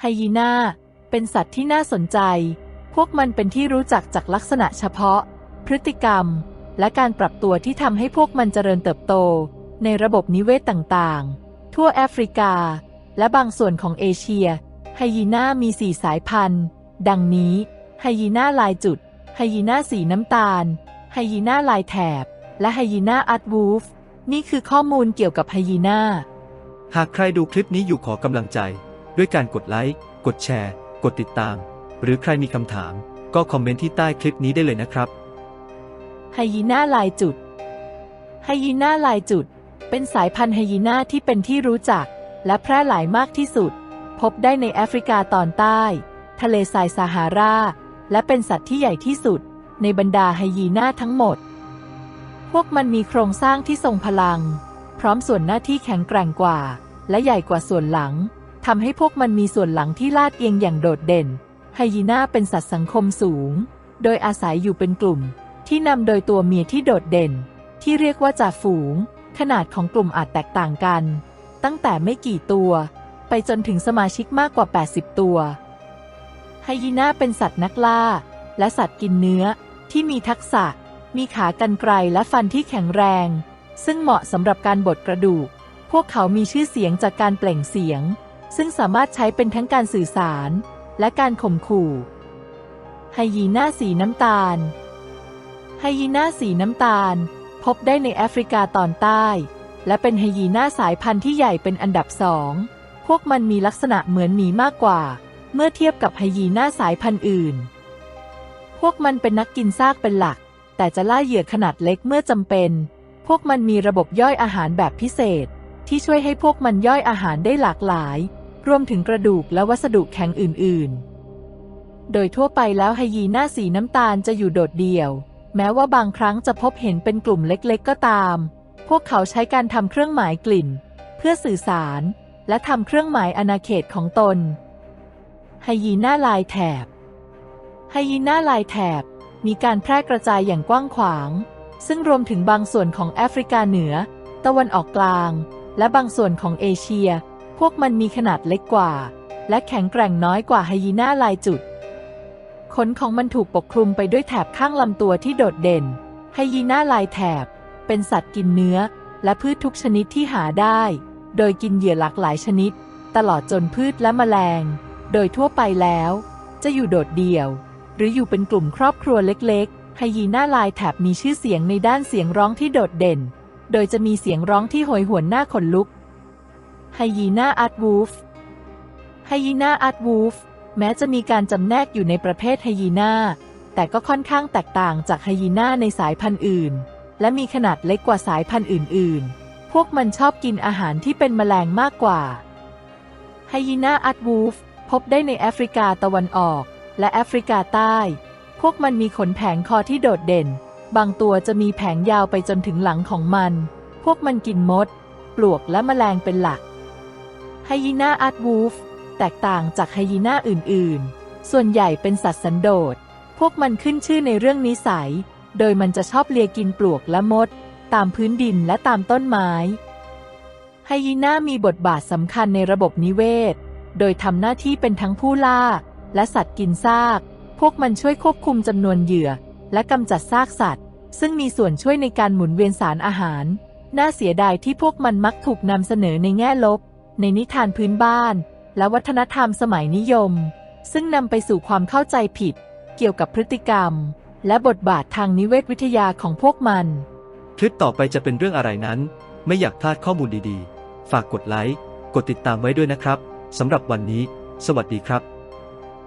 ไฮยีน่า เป็นสัตว์ที่น่าสนใจ พวกมันเป็นที่รู้จักจากลักษณะเฉพาะ พฤติกรรม และการปรับตัวที่ทำให้พวกมันเจริญเติบโต ในระบบนิเวศต่างๆ ทั่วแอฟริกา และบางส่วนของเอเชีย ไฮยีน่ามีสี่สายพันธุ์ ดังนี้ ไฮยีน่าลายจุด ไฮยีน่าสีน้ำตาล ไฮยีน่าลายแถบ และไฮยีน่าอัดวูฟ นี่คือข้อมูลเกี่ยวกับไฮยีน่า หากใครดูคลิปนี้อยู่ขอกำลังใจ ด้วยการกดไลค์ กดแชร์ กดติดตาม หรือใครมีคำถาม ก็คอมเมนต์ที่ใต้คลิปนี้ได้เลยนะครับ ไฮยีน่าลายจุด ไฮยีน่าลายจุด เป็นสายพันธุ์ไฮยีน่าที่เป็นที่รู้จัก และแพร่หลายมากที่สุด พบได้ในแอฟริกาตอนใต้ ทะเลทรายซาฮารา และเป็นสัตว์ที่ใหญ่ที่สุด ในบรรดาไฮยีน่าทั้งหมด พวกมันมีโครงสร้างที่ทรงพลัง พร้อมส่วนหน้าที่แข็งแกร่งกว่า และใหญ่กว่าส่วนหลัง ทำให้พวกมันมีส่วนหลังที่ลาดเอียงอย่างโดดเด่น ไฮยีน่าเป็นสัตว์สังคมสูง โดยอาศัยอยู่เป็นกลุ่ม ที่นำโดยตัวเมียที่โดดเด่น ที่เรียกว่าจ่าฝูง ขนาดของกลุ่มอาจแตกต่างกัน ตั้งแต่ไม่กี่ตัว ไปจนถึงสมาชิกมากกว่า 80 ตัว ไฮยีน่าเป็นสัตว์นักล่า และสัตว์กินเนื้อที่มีทักษะ มีขากรรไกรและฟันที่แข็งแรง ซึ่งเหมาะสำหรับการบดกระดูก พวกเขามีชื่อเสียงจากการเปล่งเสียง ซึ่งสามารถใช้เป็นทั้งการสื่อสาร และการข่มขู่ไฮยีน่าสีน้ำตาลไฮยีน่าสีน้ำตาล พบได้ในแอฟริกาตอนใต้ และเป็นไฮยีน่าสายพันธุ์ที่ใหญ่เป็นอันดับสอง พวกมันมีลักษณะเหมือนหมีมากกว่า เมื่อเทียบกับไฮยีน่าสายพันธุ์อื่น พวกมันเป็นนักกินซากเป็นหลัก แต่จะล่าเหยื่อขนาดเล็กเมื่อจำเป็น พวกมันมีระบบย่อยอาหารแบบพิเศษ ที่ช่วยให้พวกมันย่อยอาหารได้หลากหลาย รวมถึงกระดูกและวัสดุแข็งอื่น ๆ โดยทั่วไปแล้วไฮยีน่าสีน้ำตาลจะอยู่โดดเดี่ยว แม้ว่าบางครั้งจะพบเห็นเป็นกลุ่มเล็กๆ ก็ตาม พวกเขาใช้การทำเครื่องหมายกลิ่น เพื่อสื่อสาร และทำเครื่องหมายอาณาเขตของตน ไฮยีน่าลายแถบ ไฮยีน่าลายแถบมีการแพร่กระจายอย่างกว้างขวาง ซึ่งรวมถึงบางส่วนของแอฟริกาเหนือ ตะวันออกกลาง และบางส่วนของเอเชีย พวกมันมีขนาดเล็กกว่า และแข็งแกร่งน้อยกว่าไฮยีน่าลายจุด ขนของมันถูกปกคลุมไปด้วยแถบข้างลำตัวที่โดดเด่น ไฮยีน่าลายแถบ เป็นสัตว์กินเนื้อ และพืชทุกชนิดที่หาได้ โดยกินเหยื่อหลากหลายชนิด ตลอดจนพืชและแมลง โดยทั่วไปแล้ว จะอยู่โดดเดี่ยว หรืออยู่เป็นกลุ่มครอบครัวเล็กๆ ไฮยีน่าลายแถบมีชื่อเสียงในด้านเสียงร้องที่โดดเด่น โดยจะมีเสียงร้องที่โหยหวนหน้าขนลุก ไฮยีน่าอัดวูฟไฮยีน่าอัดวูฟแม้จะมีการจำแนกอยู่ในประเภทไฮยีน่าแต่ก็ค่อนข้างแตกต่างจากไฮยีน่าในสายพันธุ์อื่น และมีขนาดเล็กกว่าสายพันธุ์อื่น ๆ พวกมันชอบกินอาหารที่เป็นแมลงมากกว่าไฮยีน่าอัดวูฟพบได้ในแอฟริกาตะวันออก และแอฟริกาใต้ พวกมันมีขนแผงคอที่โดดเด่น บางตัวจะมีแผงยาวไปจนถึงหลังของมัน พวกมันกินมด ปลวกและแมลงเป็นหลัก ไฮยีน่าอัดวูฟแตกต่างจากไฮยีน่าอื่นๆ ส่วนใหญ่เป็นสัตว์สันโดษ พวกมันขึ้นชื่อในเรื่องนิสัย โดยมันจะชอบเลียกินปลวกและมด ตามพื้นดินและตามต้นไม้ไฮยีน่ามีบทบาทสำคัญในระบบนิเวศ โดยทำหน้าที่เป็นทั้งผู้ล่า และสัตว์กินซาก พวกมันช่วยควบคุมจำนวนเหยื่อ และกำจัดซากสัตว์ ซึ่งมีส่วนช่วยในการหมุนเวียนสารอาหาร น่าเสียดายที่พวกมันมักถูกนำเสนอในแง่ลบ ในนิทานพื้นบ้าน และวัฒนธรรมสมัยนิยม ซึ่งนำไปสู่ความเข้าใจผิด เกี่ยวกับพฤติกรรม และบทบาททางนิเวศวิทยาของพวกมัน คลิปต่อไปจะเป็นเรื่องอะไรนั้น ไม่อยากพลาดข้อมูลดีๆ ฝากกดไลค์ กดติดตามไว้ด้วยนะครับสำหรับวันนี้ สวัสดีครับ